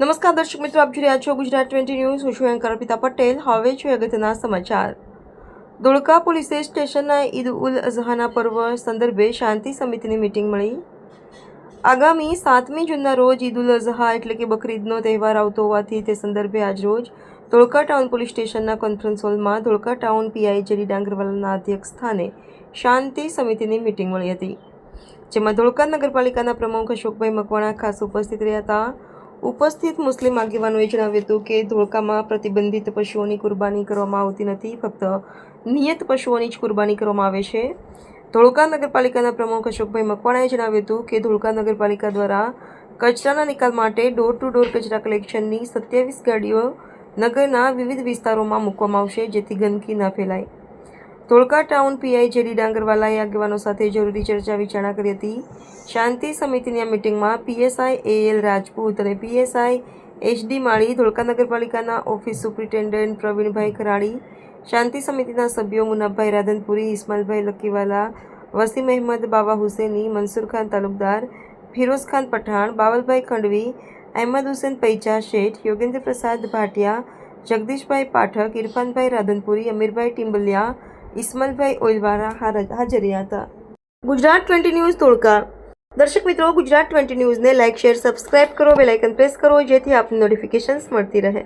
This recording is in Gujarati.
નમસ્કાર દર્શક મિત્રો, આપ જોઈ રહ્યા છો ગુજરાત ટ્વેન્ટી ન્યૂઝ. હું છું એન્કર અર્પિતા પટેલ. હવે છું અગત્યના સમાચાર. ધોળકા પોલીસે સ્ટેશનના ઈદ ઉલ અઝહાના પર્વ સંદર્ભે શાંતિ સમિતિની મિટિંગ મળી. આગામી સાતમી જૂનના રોજ ઈદ ઉલ અઝહા એટલે કે બકરીદનો તહેવાર આવતો હોવાથી તે સંદર્ભે આજરોજ ધોળકા ટાઉન પોલીસ સ્ટેશનના કોન્ફરન્સ હોલમાં ધોળકા ટાઉન પીઆઈ જેડી ડાંગરવાલાના અધ્યક્ષ સ્થાને શાંતિ સમિતિની મિટિંગ મળી હતી, જેમાં ધોળકા નગરપાલિકાના પ્રમુખ અશોકભાઈ મકવાણા ખાસ ઉપસ્થિત રહ્યા હતા. ઉપસ્થિત મુસ્લિમ આગેવાનોએ જણાવ્યું હતું કે ધોળકામાં પ્રતિબંધિત પશુઓની કુરબાની કરવામાં આવતી નથી, ફક્ત નિયત પશુઓની જ કુરબાની કરવામાં આવે છે. ધોળકા નગરપાલિકાના પ્રમુખ અશોકભાઈ મકવાણાએ જણાવ્યું હતું કે ધોળકા નગરપાલિકા દ્વારા કચરાના નિકાલ માટે ડોર ટુ ડોર કચરા કલેક્શનની સત્યાવીસ ગાડીઓ નગરના વિવિધ વિસ્તારોમાં મૂકવામાં આવશે, જેથી ગંદકી ન ફેલાય. ધોળકા ટાઉન પીઆઈ જેડી ડાંગરવાલાએ આગેવાનો સાથે જરૂરી ચર્ચા વિચારણા કરી હતી. શાંતિ સમિતિની આ મિટિંગમાં પીએસઆઈ એએલ રાજપૂત અને પીએસઆઈ એચડી માળી, ધોળકા નગરપાલિકાના ઓફિસ સુપ્રિન્ટેન્ડન્ટ પ્રવીણભાઈ ખરાડી, શાંતિ સમિતિના સભ્યો મુનાભાઈ રાધનપુરી, ઇસ્માલભાઈ લકીવાલા, વસીમ અહેમદ બાબા હુસેની, મનસુર ખાન તાલુકદાર, ફિરોઝ ખાન પઠાણ, બાવલભાઈ ખંડવી, અહેમદ હુસેન પૈચા શેઠ યોગેન્દ્ર પ્રસાદ ભાટિયા, જગદીશભાઈ પાઠક, ઇરફાનભાઈ રાધનપુરી, અમીરભાઈ ટિમ્બલિયા ઇસ્માઇલભાઈ ઓઇલવારા હાજર રહ્યા હતા ગુજરાત ટ્વેન્ટી ન્યૂઝ ધોળકા દર્શક મિત્રો, ગુજરાત ટ્વેન્ટી ન્યૂઝને લાઇક શેર સબસ્ક્રાઇબ કરો. બેલાઇકન પ્રેસ કરો જેથી આપની નોટિફિકેશન્સ મળતી રહે.